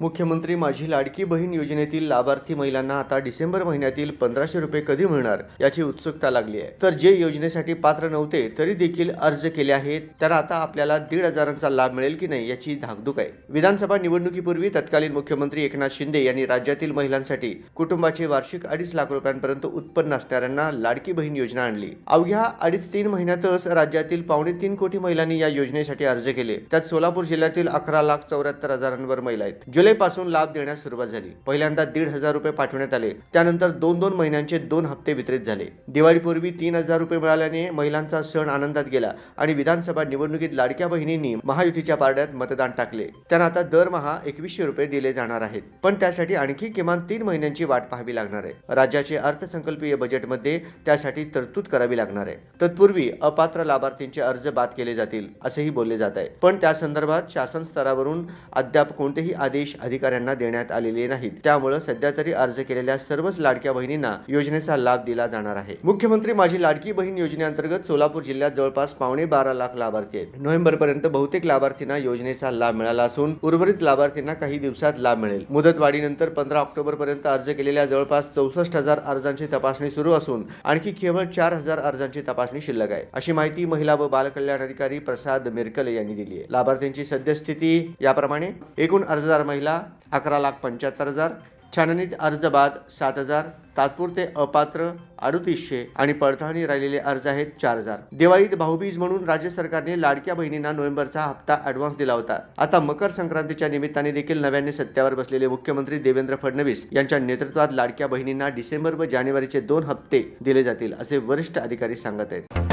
मुख्यमंत्री माझी लाडकी बहीण योजनेतील लाभार्थी महिलांना आता डिसेंबर महिन्यातील पंधराशे रुपये कधी मिळणार याची उत्सुकता लागली आहे. तर जे योजनेसाठी पात्र नव्हते तरी देखील अर्ज केले आहेत. त्यांना आता आपल्याला दीड हजारांचा लाभ मिळेल की नाही याची धाकधूक आहे. विधानसभा निवडणुकीपूर्वी तत्कालीन मुख्यमंत्री एकनाथ शिंदे यांनी राज्यातील महिलांसाठी कुटुंबाचे वार्षिक अडीच लाख रुपयांपर्यंत उत्पन्न असणाऱ्यांना लाडकी बहीण योजना आणली. अवघ्या अडीच तीन महिन्यातच राज्यातील पावणे तीन कोटी महिलांनी या योजनेसाठी अर्ज केले. त्यात सोलापूर जिल्ह्यातील अकरा लाख चौऱ्याहत्तर हजारांवर महिला आहेत. जुलैपासून लाभ देण्यास सुरुवात झाली. पहिल्यांदा दीड हजार रुपये पाठवण्यात आले. त्यानंतर दोन दोन महिन्यांचे दोन हप्ते वितरित झाले. दिवाळीपूर्वी तीन हजार रुपये मिळाल्याने महिलांचा सण आनंदात गेला आणि विधानसभा निवडणुकीत लाडक्या बहिणींनी महायुतीच्या पारड्यात मतदान टाकले. त्यांना आता दरमहा एकवीसशे रुपये दिले जाणार आहेत. पण त्यासाठी आणखी किमान तीन महिन्यांची वाट पाहावी लागणार आहे. राज्याचे अर्थसंकल्पीय बजेटमध्ये त्यासाठी तरतूद करावी लागणार आहे. तत्पूर्वी अपात्र लाभार्थींचे अर्ज बाद केले जातील असेही बोलले जात आहे. पण त्या संदर्भात शासन स्तरावरून अद्याप कोणतेही आदेश अधिकाऱ्यांना देण्यात आलेले नाहीत. त्यामुळे सध्या तरी अर्ज केलेल्या सर्वच लाडक्या बहिणींना योजनेचा लाभ दिला जाणार आहे. मुख्यमंत्री माझी लाडकी बहीण योजनेअंतर्गत सोलापूर जिल्ह्यात जवळपास पावणे बारा लाख लाभार्थी आहेत. नोव्हेंबर पर्यंत बहुतेक लाभार्थींना योजनेचा लाभ मिळाला असून उर्वरित लाभार्थींना काही दिवसात लाभ मिळेल. मुदतवाढीनंतर पंधरा ऑक्टोबर पर्यंत अर्ज केलेल्या जवळपास चौसष्ट हजार अर्जांची तपासणी सुरू असून आणखी केवळ चार हजार अर्जांची तपासणी शिल्लक आहे. अशी माहिती महिला व बालकल्याण अधिकारी प्रसाद मिरकले यांनी दिली आहे. लाभार्थ्यांची सद्यस्थिती याप्रमाणे. एकूण अर्जदार महिला अकरा लाख पंच्याहत्तर हजार. छाननीत अर्ज बाद सात हजार. तात्पुरते अपात्र अडुतीसशे. आणि पडताळणी राहिलेले अर्ज आहेत चार हजार. दिवाळीत भाऊबीज म्हणून राज्य सरकारने लाडक्या बहिणींना नोव्हेंबरचा हप्ता ऍडव्हान्स दिला होता. आता मकर संक्रांतीच्या निमित्ताने देखील नव्याने सत्यावर बसलेले मुख्यमंत्री देवेंद्र फडणवीस यांच्या नेतृत्वात लाडक्या बहिणींना डिसेंबर व जानेवारीचे दोन हप्ते दिले जातील असे वरिष्ठ अधिकारी सांगत आहेत.